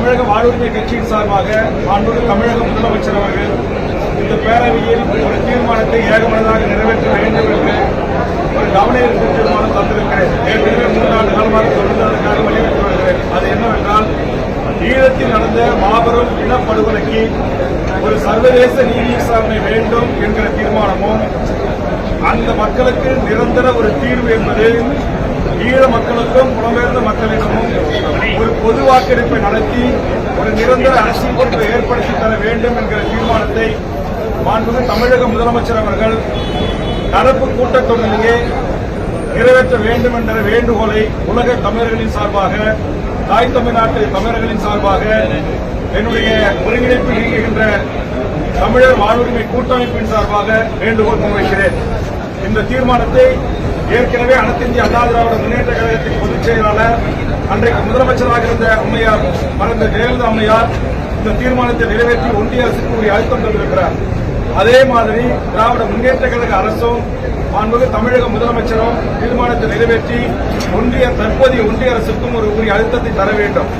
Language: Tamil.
தமிழக வாழ்வுரிமை கட்சியின் சார்பாக மாண்புமிகு தமிழக முதலமைச்சர் அவர்கள் இந்த பேரவையில் ஒரு தீர்மானத்தை ஏகமனதாக நிறைவேற்ற வேண்டும் என்று ஒரு கவன தீர்மானம் தந்திருக்கிறேன். ஏற்கனவே மூன்றாண்டு காலமாக தொடர்ந்து அதற்காக வலியுறுத்தி வருகிறேன். அது என்னவென்றால் ஈழத்தில் நடந்த மாபெரும் இனப்படுகொலைக்கு ஒரு சர்வதேச நீதி விசாரணை வேண்டும் என்கிற தீர்மானமும் அந்த மக்களுக்கு நிரந்தர ஒரு தீர்வு என்பது ஈழ மக்களுக்கும் புலம்பெயர்ந்த மக்களுக்கும் பொது வாக்கெடுப்பை நடத்தி ஒரு நிரந்தர அரசியல் தீர்வை ஏற்படுத்தி தர வேண்டும் என்கிற தீர்மானத்தை மாண்புமிகு தமிழக முதலமைச்சர் அவர்கள் நடப்பு கூட்டத்தொடரிலேயே நிறைவேற்ற வேண்டும் என்ற வேண்டுகோளை உலக தமிழர்களின் சார்பாக தாய் தமிழ்நாட்டு தமிழர்களின் சார்பாக என்னுடைய ஒருங்கிணைப்பில் இயங்குகின்ற தமிழர் வாழ்வுரிமை கூட்டமைப்பின் சார்பாக வேண்டுகோள் முன்வைக்கிறேன். இந்த தீர்மானத்தை ஏற்கனவே அனைத்திந்திய அண்ணா திராவிட முன்னேற்ற கழகத்தின் பொதுச் செயலாளர் அன்றைக்கு முதலமைச்சராக இருந்த அம்மையார் மறந்த ஜெயலலிதா அம்மையார் இந்த தீர்மானத்தை நிறைவேற்றி ஒன்றிய அரசுக்கு ஒரு அழுத்தம் தந்திருக்கிறார். அதே மாதிரி திராவிட முன்னேற்ற கழக அரசும் மாண்புமிகு தமிழக முதலமைச்சரும் தீர்மானத்தை நிறைவேற்றி ஒன்றிய தற்போதைய ஒன்றிய அரசுக்கும் ஒரு உரிய அழுத்தத்தை தர வேண்டும்.